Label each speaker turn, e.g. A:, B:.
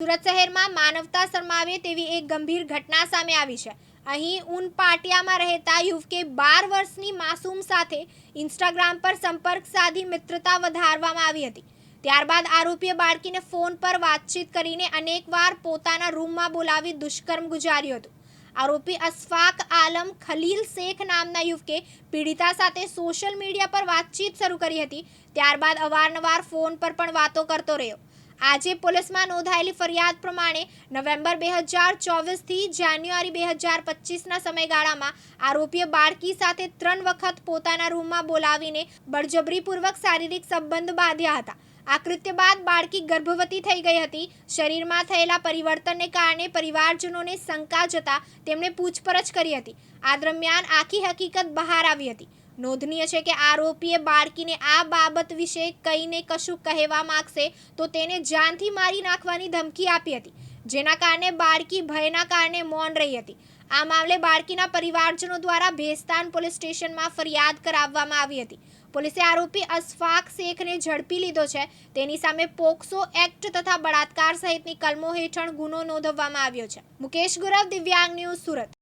A: સુરત શહેરમાં માનવતા શરમાવે તેવી એક ગંભીર ઘટના સામે આવી છે. અહીં ઉનપાટિયામાં રહેતા યુવકે બાર વર્ષની માસૂમ સાથે ઇન્સ્ટાગ્રામ પર સંપર્ક સાધી મિત્રતા વધારવામાં આવી હતી. ત્યારબાદ આરોપીએ બાળકીને ફોન પર વાતચીત કરીને અનેકવાર પોતાના રૂમમાં બોલાવી દુષ્કર્મ ગુજાર્યું હતું. આરોપી અશફાક આલમ ખલીલ શેખ નામના યુવકે પીડિતા સાથે સોશિયલ મીડિયા પર વાતચીત શરૂ કરી હતી. ત્યારબાદ અવારનવાર ફોન પર પણ વાતો કરતો રહ્યો. આજે પોલીસમાં નોંધાયેલી ફરિયાદ પ્રમાણે નવેમ્બર બે હજાર ચોવીસથી જાન્યુઆરી બે હજાર પચીસના સમયગાળામાં આરોપીએ બાળકી સાથે ત્રણ વખત પોતાના રૂમમાં બોલાવીને બળજબરીપૂર્વક શારીરિક સંબંધ બાંધ્યા હતા. આ કૃત્ય બાદ બાળકી ગર્ભવતી થઈ ગઈ હતી. શરીરમાં થયેલા પરિવર્તનને કારણે પરિવારજનોને શંકા જતા તેમણે પૂછપરછ કરી હતી. આ દરમિયાન આખી હકીકત બહાર આવી હતી. નોંધનીય છે કે આરોપીએ બાળકીને આ બાબત વિશે કહીને કશું કહેવા માંગશે તો તેને જાનથી મારી નાખવાની ધમકી આપી હતી, જેના કારણે બાળકી ભયના કારણે મૌન રહી હતી. આ મામલે બાળકીના પરિવારજનો દ્વારા ભેસ્તાન પોલીસ સ્ટેશનમાં ફરિયાદ કરાવવામાં આવી હતી. પોલીસે આરોપી અશફાક શેખને ઝડપી લીધો છે. તેની સામે પોક્સો એક્ટ તથા બળાત્કાર સહિતની કલમો હેઠળ ગુનો નોંધવામાં આવ્યો છે. મુકેશ ગુરવ, દિવ્યાંગ ન્યૂઝ સુરત.